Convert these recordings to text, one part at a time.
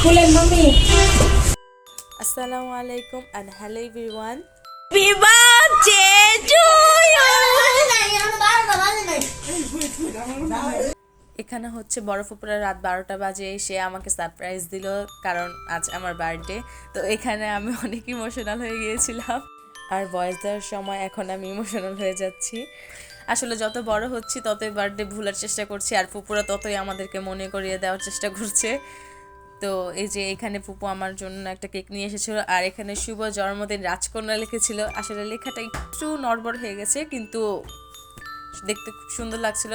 খুলেন মামি। আসসালামু আলাইকুম অ্যান্ড হ্যালো এভরিওয়ান এখানে হচ্ছে বরফ উপরে রাত বারোটা বাজে সে আমাকে সারপ্রাইজ দিল কারণ আজ আমার বার্থডে তো এখানে আমি অনেক ইমোশনাল হয়ে গিয়েছিলাম। আর ভয়েস দেওয়ার সময় এখন আমি ইমোশনাল হয়ে যাচ্ছি। আসলে যত বড় হচ্ছি, ততই বার্থডে ভুলার চেষ্টা করছি আর ফুপুরা ততই আমাদেরকে মনে করিয়ে দেওয়ার চেষ্টা করছে। তো এই যে এখানে ফুপু আমার জন্য একটা কেক নিয়ে এসেছিল আর এখানে শুভ জন্মদিন রাজকন্যা লিখেছিল। আসলে লেখাটা একটু নড়বড় হয়ে গেছে, কিন্তু দেখতে খুব সুন্দর লাগছিল।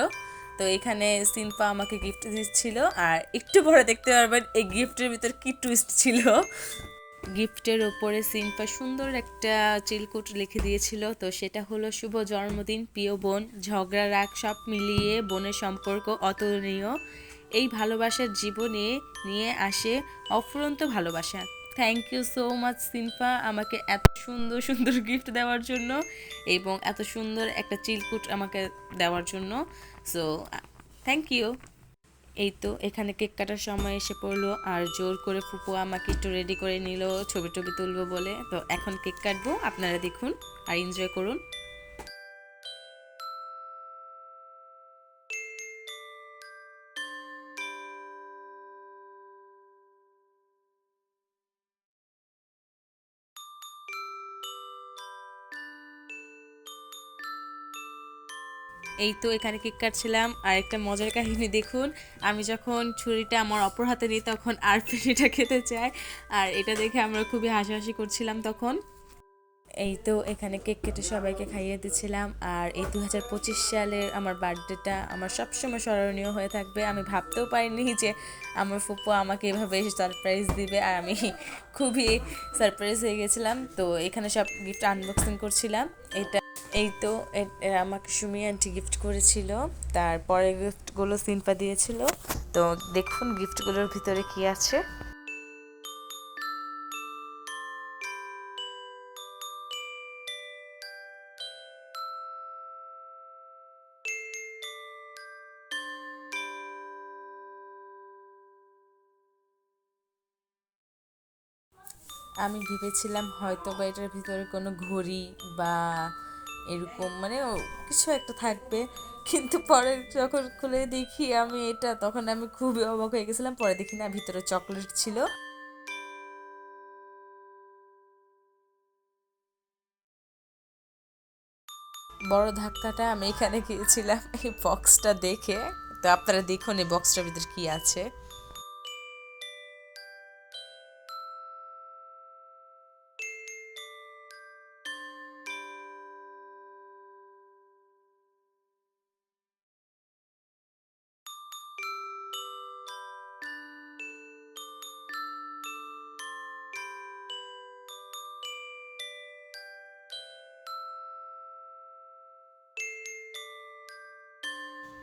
তো এখানে সিনপা আমাকে গিফট দিচ্ছিল আর একটু পরে দেখতে পারবেন এই গিফটের ভিতর কি টুইস্ট ছিল। গিফটের ওপরে সিনপা সুন্দর একটা চিলকুট লিখে দিয়েছিল। তো সেটা হলো, শুভ জন্মদিন, প্রিয় বোন। ঝগড়া, রাগ সব মিলিয়ে বোনের সম্পর্ক অতুলনীয়। এই ভালোবাসার জীবনে নিয়ে আসে অফুরন্ত ভালোবাসা। থ্যাংক ইউ সো মাচ সিনফা আমাকে এত সুন্দর সুন্দর গিফট দেওয়ার জন্য এবং এত সুন্দর একটা চিলকুট আমাকে দেওয়ার জন্য। সো থ্যাংক ইউ এই তো এখানে কেক কাটার সময় এসে পড়ল আর জোর করে ফুপু আমাকে একটু রেডি করে নিল ছবি টবি তুলবো বলে। তো এখন কেক কাটবো, আপনারা দেখুন আর এনজয় করুন। এই তো এখানে কেক কাটছিলাম, আর একটা মজার কাহিনী দেখুন। আমি যখন ছুরিটা আমার অপর হাতে নিই, তখন আর পেনিটা খেতে চায়। আর এটা দেখে আমরা খুবই হাসাহাসি করছিলাম তখন। এই তো এখানে কেক কেটে সবাইকে খাইয়ে দিচ্ছিলাম আর এই দু হাজার পঁচিশ সালের আমার বার্থডেটা আমার সবসময় স্মরণীয় হয়ে থাকবে। আমি ভাবতেও পারিনি যে আমার ফুপু আমাকে এভাবে সারপ্রাইজ দিবে। আর আমি খুবই সারপ্রাইজ হয়ে গেছিলাম। তো এখানে সব গিফট আনবক্সিং করছিলাম। এটা, এই তো আমাকে সুমি আন্টি গিফট করেছিল। তারপরে গিফটগুলো সিনপা দিয়েছিল। তো দেখুন গিফটগুলোর ভিতরে কি আছে। আমি ভেবেছিলাম হয়তো বা এটার ভিতরে কোনো ঘড়ি বা এরকম মানে কিছু একটা থাকবে। কিন্তু পরে যখন খুলে দেখি আমি এটা, তখন আমি খুবই অবাক হয়ে গেছিলাম। পরে দেখি না, ভিতরে চকলেট ছিল। বড় ধাক্কাটা আমি এখানে গিয়েছিলাম এই বক্সটা দেখে। তো আপনারা দেখুন এই বক্সটার ভিতরে কি আছে।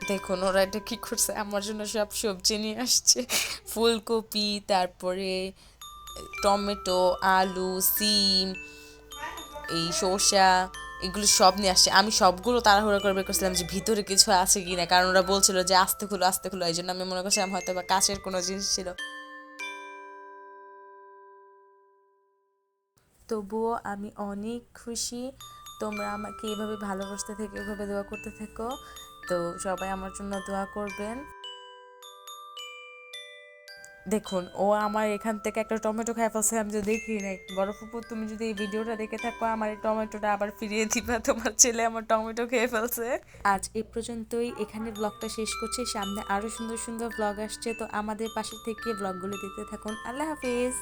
দেখুন, ওরা এটা কি করছে? আমার জন্য সব সবজি নিয়ে আসছে। ফুলকপি, তারপরে, টমেটো, আলু, সিম, এই শসা এগুলো সব নিয়ে আসছে। আমি সবগুলো তাড়াহুড়ো করে বের করছিলাম যে ভিতরে কিছু আছে কি না কারণ ওরা বলছিল যে আস্তে খুলো আস্তে খুলো। এই জন্য আমি মনে করছিলাম হয়তো বা কাছের কোনো জিনিস ছিল। তবুও আমি অনেক খুশি। তোমরা আমাকে এভাবে ভালোবাসতে থেকে, এভাবে দোয়া করতে থেকো। তো সবাই আমার জন্য দোয়া করবেন। দেখুন, ও আমার এখান থেকে একটা টমেটো খাই ফেলছে আমি তো দেখি নাই। তুমি যদি এই ভিডিওটা দেখে থাকো, আমার এই টমেটোটা আবার ফিরিয়ে দিবা। তোমার ছেলে আমার টমেটো খেয়ে ফেলছে। আজ এ পর্যন্তই, এখানে ব্লগটা শেষ করছি। সামনে আরও সুন্দর সুন্দর ব্লগ আসছে, তো আমাদের পাশে থেকে ব্লগগুলো দেখতে থাকুন। আল্লাহ হাফিজ।